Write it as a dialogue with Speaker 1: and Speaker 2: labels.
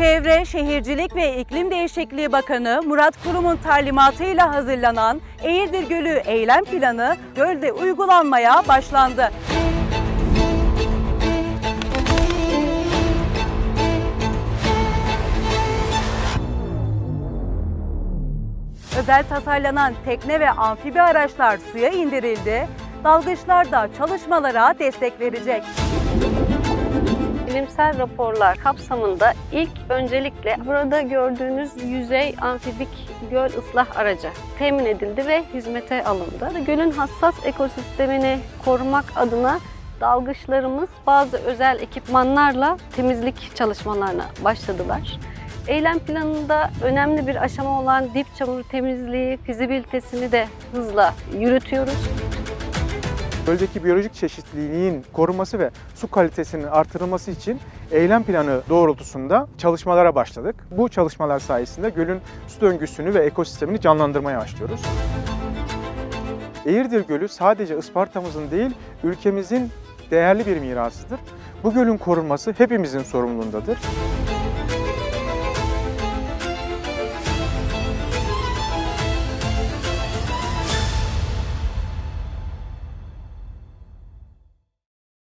Speaker 1: Çevre, Şehircilik ve İklim Değişikliği Bakanı Murat Kurum'un talimatıyla hazırlanan Eğirdir Gölü eylem planı gölde uygulanmaya başlandı. Özel tasarlanan tekne ve amfibi araçlar suya indirildi. Dalgıçlar da çalışmalara destek verecek.
Speaker 2: Bilimsel raporlar kapsamında ilk öncelikle burada gördüğünüz yüzey amfibik göl ıslah aracı temin edildi ve hizmete alındı. Gölün hassas ekosistemini korumak adına dalgıçlarımız bazı özel ekipmanlarla temizlik çalışmalarına başladılar. Eylem planında önemli bir aşama olan dip çamur temizliği, fizibilitesini de hızla yürütüyoruz.
Speaker 3: Göldeki biyolojik çeşitliliğin korunması ve su kalitesinin artırılması için eylem planı doğrultusunda çalışmalara başladık. Bu çalışmalar sayesinde gölün su döngüsünü ve ekosistemini canlandırmaya başlıyoruz. Eğirdir Gölü sadece Isparta'mızın değil, ülkemizin değerli bir mirasıdır. Bu gölün korunması hepimizin sorumluluğundadır.